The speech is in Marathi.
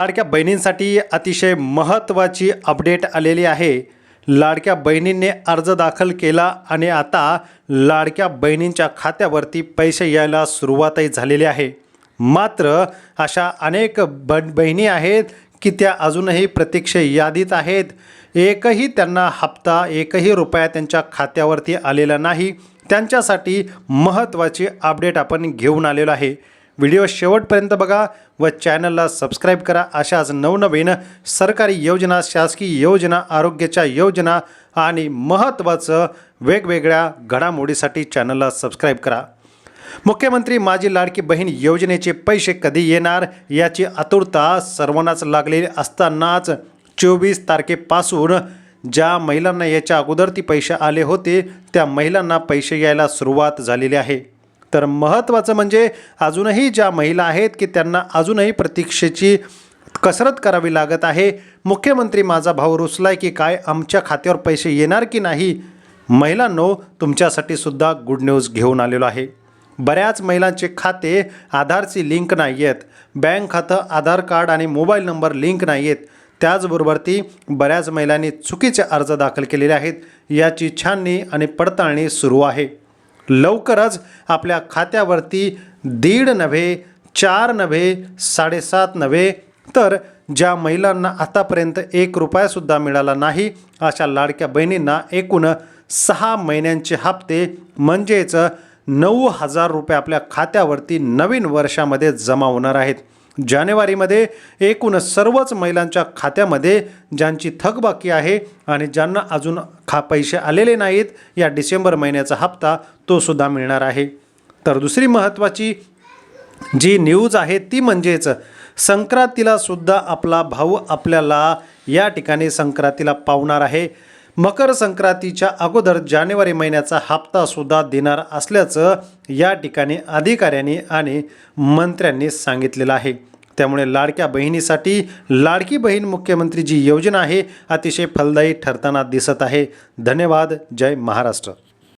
लाडक्या बहिणींसाठी अतिशय महत्त्वाची अपडेट आलेली आहे. लाडक्या बहिणींनी अर्ज दाखल केला आणि आता लाडक्या बहिणींच्या खात्यावरती पैसे यायला सुरुवातही झालेली आहे. मात्र अशा अनेक ब बहिणी आहेत की त्या अजूनही प्रतीक्षा यादीत आहेत. एकही त्यांना हप्ता एकही रुपया त्यांच्या खात्यावरती आलेला नाही. त्यांच्यासाठी महत्त्वाची अपडेट आपण घेऊन आलेलो आहे. व्हिडिओ शेवटपर्यंत बघा व चॅनलला सबस्क्राईब करा. अशाच नवनवीन सरकारी योजना शासकीय योजना आरोग्याच्या योजना आणि महत्त्वाचं वेगवेगळ्या घडामोडीसाठी चॅनलला सबस्क्राईब करा. मुख्यमंत्री माझी लाडकी बहीण योजनेचे पैसे कधी येणार याची आतुरता सर्वांनाच लागलेली असतानाच चोवीस तारखेपासून ज्या महिलांना याच्या अगोदर ती पैसे आले होते त्या महिलांना पैसे यायला सुरुवात झालेली आहे. तर महत्त्वाचं म्हणजे अजूनही ज्या महिला आहेत की त्यांना अजूनही प्रतीक्षेची कसरत करावी लागत आहे. मुख्यमंत्री माझा भाऊ रुसलाय की काय आमच्या खात्यावर पैसे येणार की नाही? महिलांनो तुमच्यासाठी सुद्धा गुड न्यूज घेऊन आलेलो आहे. बऱ्याच महिलांचे खाते आधारची लिंक नाही आहेत. बँक खातं आधार कार्ड आणि मोबाईल नंबर लिंक नाही आहेत. त्याचबरोबर ती बऱ्याच महिलांनी चुकीचे अर्ज दाखल केलेले आहेत. याची छाननी आणि पडताळणी सुरू आहे. लवकरच आपल्या खात्यावरती दीड नव्हे चार नव्हे साडेसात नव्हे तर ज्या महिलांना आतापर्यंत एक रुपयासुद्धा मिळाला नाही अशा लाडक्या बहिणींना एकूण सहा महिन्यांचे हप्ते म्हणजेच नऊ हजार रुपये आपल्या खात्यावरती नवीन वर्षामध्ये जमा होणार आहेत. जानेवारीमध्ये एकूण सर्वच महिलांच्या खात्यामध्ये ज्यांची थकबाकी आहे आणि ज्यांना अजून खा पैसे आलेले नाहीत या डिसेंबर महिन्याचा हप्ता तो सुद्धा मिळणार आहे. तर दुसरी महत्त्वाची जी न्यूज आहे ती म्हणजेच संक्रांतीला सुद्धा आपला भाऊ आपल्याला या ठिकाणी संक्रांतीला पावणार आहे. मकर संक्रांतीच्या अगोदर जानेवारी महिन्याचा हप्तासुद्धा देणार असल्याचं या ठिकाणी अधिकाऱ्यांनी आणि मंत्र्यांनी सांगितलेलं आहे. त्यामुळे लाडक्या बहिणीसाठी लाडकी बहीण मुख्यमंत्री जी योजना आहे अतिशय फलदायी ठरताना दिसत आहे. धन्यवाद. जय महाराष्ट्र.